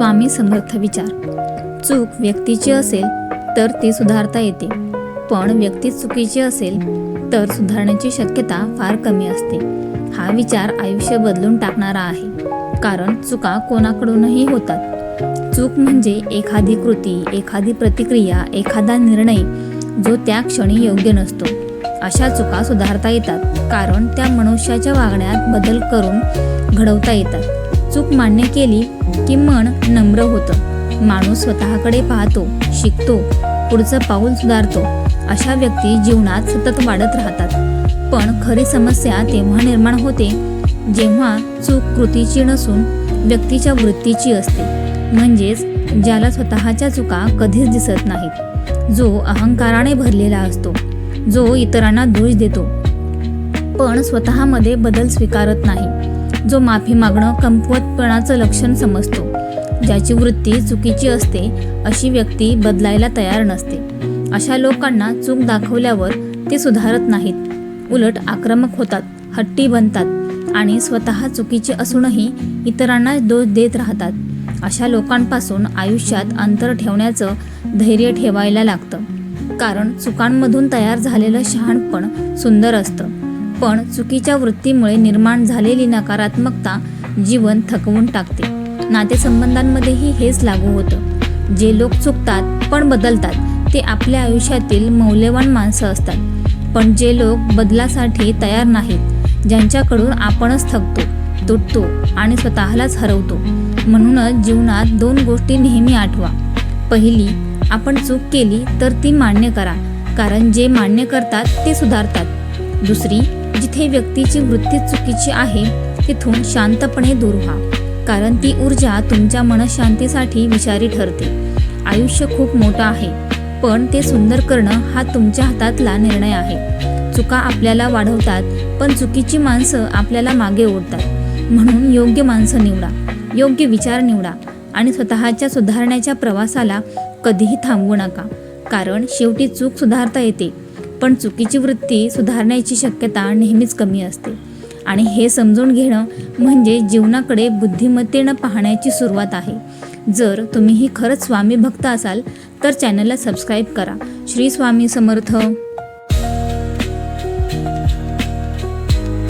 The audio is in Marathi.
स्वामी समर्थ विचार. चूक व्यक्तीची असेल तर ती सुधारता येते. पण व्यक्ती चुकीची असेल तर सुधारण्याची शक्यता फार कमी असते. हा विचार आयुष्य बदलून टाकणारा आहे. कारण चुका कोणाकडूनही होतात. चूक म्हणजे एखादी कृती एखादी प्रतिक्रिया एखादा निर्णय जो त्या क्षणी योग्य नसतो. अशा चुका सुधारता येतात. कारण त्या मनुष्याच्या वागण्यात बदल करून घडवता येतात. चूक मान्य केली की मन नम्र होतं. माणूस स्वतःकडे पाहतो शिकतो पुढचं पाऊल सुधारतो. अशा व्यक्ती जीवनात सतत वाढत राहतात. पण खरी समस्या तेव्हा निर्माण होते जेव्हा चूक कृतीची नसून व्यक्तीच्या वृत्तीची असते. म्हणजेच ज्याला स्वतःच्या चुका कधीच दिसत नाहीत. जो अहंकाराने भरलेला असतो जो इतरांना दोष देतो. पण स्वतःमध्ये बदल स्वीकारत नाही. जो माफी मागणं कमकुवतपणाचं लक्षण समजतो. ज्याची वृत्ती चुकीची असते अशी व्यक्ती बदलायला तयार नसते. अशा लोकांना चूक दाखवल्यावर ते सुधारत नाहीत. उलट आक्रमक होतात हट्टी बनतात आणि स्वतः चुकीचे असूनही इतरांना दोष देत राहतात. अशा लोकांपासून आयुष्यात अंतर ठेवण्याचं धैर्य ठेवायला लागतं. कारण चुकांमधून तयार झालेलं शहाणपण सुंदर असतं. पण चुकीच्या वृत्तीमुळे निर्माण झालेली नकारात्मकता जीवन थकवून टाकते. नातेसंबंधांमध्येही हेच लागू होतं. जे लोक चुकतात पण बदलतात ते आपल्या आयुष्यातील मौल्यवान माणसं असतात. पण जे लोक बदलासाठी तयार नाहीत ज्यांच्याकडून आपणच थकतो तुटतो आणि स्वतःलाच हरवतो. म्हणूनच जीवनात दोन गोष्टी नेहमी आठवा. पहिली आपण चूक केली तर ती मान्य करा कारण जे मान्य करतात ते सुधारतात. दुसरी जिथे व्यक्तीची वृत्ती चुकीची आहे तिथून शांतपणे दूर व्हा. कारण ती ऊर्जा तुमच्या मनशांतीसाठी विषारी ठरते. आयुष्य खूप मोठं आहे पण ते सुंदर करणं हा तुमच्या हातातला निर्णय आहे. चुका आपल्याला वाढवतात पण चुकीची माणसं आपल्याला मागे ओढतात. म्हणून योग्य माणसं निवडा योग्य विचार निवडा आणि स्वतःच्या सुधारण्याच्या प्रवासाला कधीही थांबवू नका. कारण शेवटी चूक सुधारता येते पण चुकीची वृत्ती सुधारण्याची शक्यता नेहमीच कमी असते. आणि हे समजून घेणं म्हणजे जीवनाकडे बुद्धिमत्तेनं पाहण्याची सुरुवात आहे. जर तुम्हीही खरंच स्वामी भक्त असाल तर चॅनलला सबस्क्राईब करा. श्री स्वामी समर्थ.